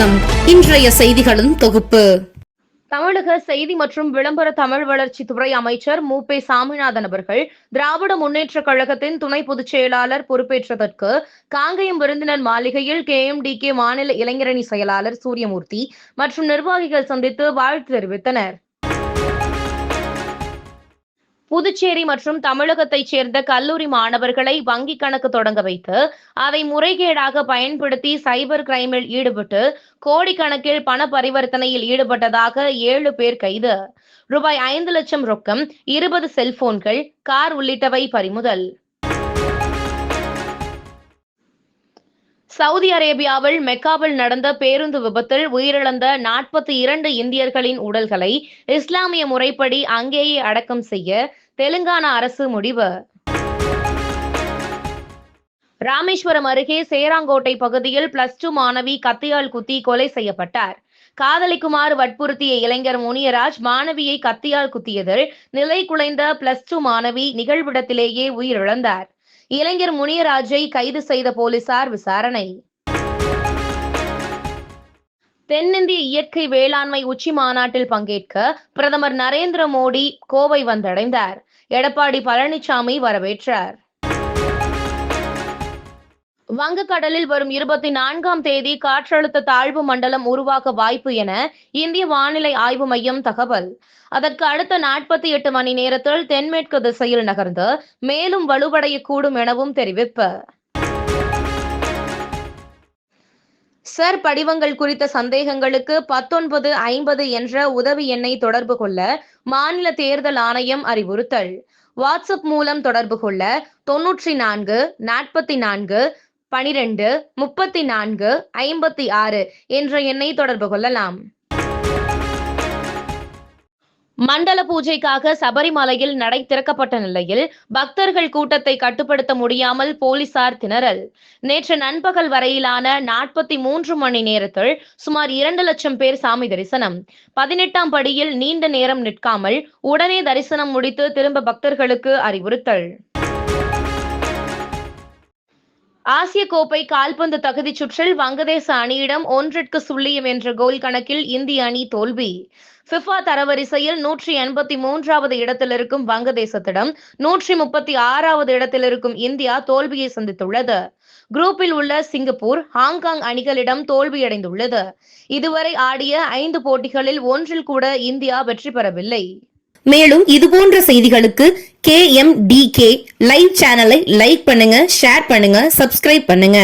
வணக்கம். இன்றைய செய்திகளின் தொகுப்பு. தமிழக செய்தி மற்றும் விளம்பர தமிழ் வளர்ச்சி துறை அமைச்சர் மு பே சாமிநாதன் அவர்கள் திராவிட முன்னேற்ற கழகத்தின் துணை பொதுச் செயலாளர் பொறுப்பேற்றதற்கு காங்கயம் விருந்தினர் மாளிகையில் கே எம் டி கே மாநில இளைஞரணி செயலாளர் சூரியமூர்த்தி மற்றும் நிர்வாகிகள் சந்தித்து வாழ்த்து தெரிவித்தனர். புதுச்சேரி மற்றும் தமிழகத்தைச் சேர்ந்த கல்லூரி மாணவர்களை வங்கிக் கணக்கு தொடங்க வைத்து அதை முறைகேடாக பயன்படுத்தி சைபர் கிரைமில் ஈடுபட்டு கோடிக்கணக்கில் பண பரிவர்த்தனையில் ஈடுபட்டதாக ஏழு பேர் கைது. ரூபாய் ஐந்து லட்சம் ரொக்கம் இருபது செல்போன்கள் கார் உள்ளிட்டவை பறிமுதல். சவுதி அரேபியாவில் மெக்காவில் நடந்த பேருந்து விபத்தில் உயிரிழந்த நாற்பத்தி இரண்டு இந்தியர்களின் உடல்களை இஸ்லாமிய முறைப்படி அங்கேயே அடக்கம் செய்ய தெலுங்கானா அரசு முடிவு. ராமேஸ்வரம் அருகே சேராங்கோட்டை பகுதியில் பிளஸ் டூ மாணவி கத்தியால் குத்தி கொலை செய்யப்பட்டார். காதலிக்குமாறு வற்புறுத்திய இளைஞர் முனியராஜ் மாணவியை கத்தியால் குத்தியதில் நிலை குலைந்த பிளஸ் டூ மாணவி நிகழ்விடத்திலேயே உயிரிழந்தார். இளைஞர் முனியராஜை கைது செய்த போலீசார் விசாரணை. தென்னிந்திய இயற்கை வேளாண்மை உச்சி மாநாட்டில் பங்கேற்க பிரதமர் நரேந்திர மோடி கோவை வந்தடைந்தார். எடப்பாடி பழனிசாமி வரவேற்றார். வங்கக்கடலில் வரும் இருபத்தி நான்காம் தேதி காற்றழுத்த தாழ்வு மண்டலம் உருவாக வாய்ப்பு என இந்திய வானிலை ஆய்வு மையம் தகவல். அதற்கு அடுத்த நாற்பத்தி எட்டு மணி நேரத்தில் தென்மேற்கு திசையில் நகர்ந்து மேலும் வலுவடையக்கூடும் எனவும் தெரிவிப்பு. சர் படிவங்கள் குறித்த சந்தேகங்களுக்கு பத்தொன்பது ஐம்பது என்ற உதவி எண்ணை தொடர்பு கொள்ள மாநில தேர்தல் ஆணையம் அறிவுறுத்தல். வாட்ஸ்அப் மூலம் தொடர்பு கொள்ள தொன்னூற்றி நான்கு நாற்பத்தி நான்கு பனிரெண்டு முப்பத்தி நான்கு ஐம்பத்தி ஆறு என்ற எண்ணை தொடர்பு கொள்ளலாம். மண்டல பூஜைக்காக சபரிமலையில் நடை திறக்கப்பட்ட நிலையில் பக்தர்கள் கூட்டத்தை கட்டுப்படுத்த முடியாமல் போலீசார் திணறல். நேற்று நண்பகல் வரையிலான நாற்பத்தி மூன்று மணி நேரத்தில் சுமார் இரண்டு லட்சம் பேர் சாமி தரிசனம். பதினெட்டாம் படியில் நீண்ட நேரம் நிற்காமல் உடனே தரிசனம் முடித்து திரும்ப பக்தர்களுக்கு அறிவுறுத்தல். ஆசிய கோப்பை கால்பந்து தகுதிச் சுற்றில் வங்கதேச அணியிடம் ஒன்றிற்கு சுள்ளியம் என்ற கோல் கணக்கில் இந்திய அணி தோல்வி. ஃபிஃபா தரவரிசையில் நூற்றி எண்பத்தி மூன்றாவது இடத்தில் இருக்கும் வங்கதேசத்திடம் நூற்றி முப்பத்தி ஆறாவது இடத்தில் இருக்கும் இந்தியா தோல்வியை சந்தித்துள்ளது. குரூப்பில் உள்ள சிங்கப்பூர் ஹாங்காங் அணிகளிடம் தோல்வியடைந்துள்ளது. இதுவரை ஆடிய ஐந்து போட்டிகளில் ஒன்றில் கூட இந்தியா வெற்றி பெறவில்லை. மேலும் இதுபோன்ற செய்திகளுக்கு K M T K live சேனலை லைக் பண்ணுங்க ஷேர் பண்ணுங்க சப்ஸ்கிரைப் பண்ணுங்க.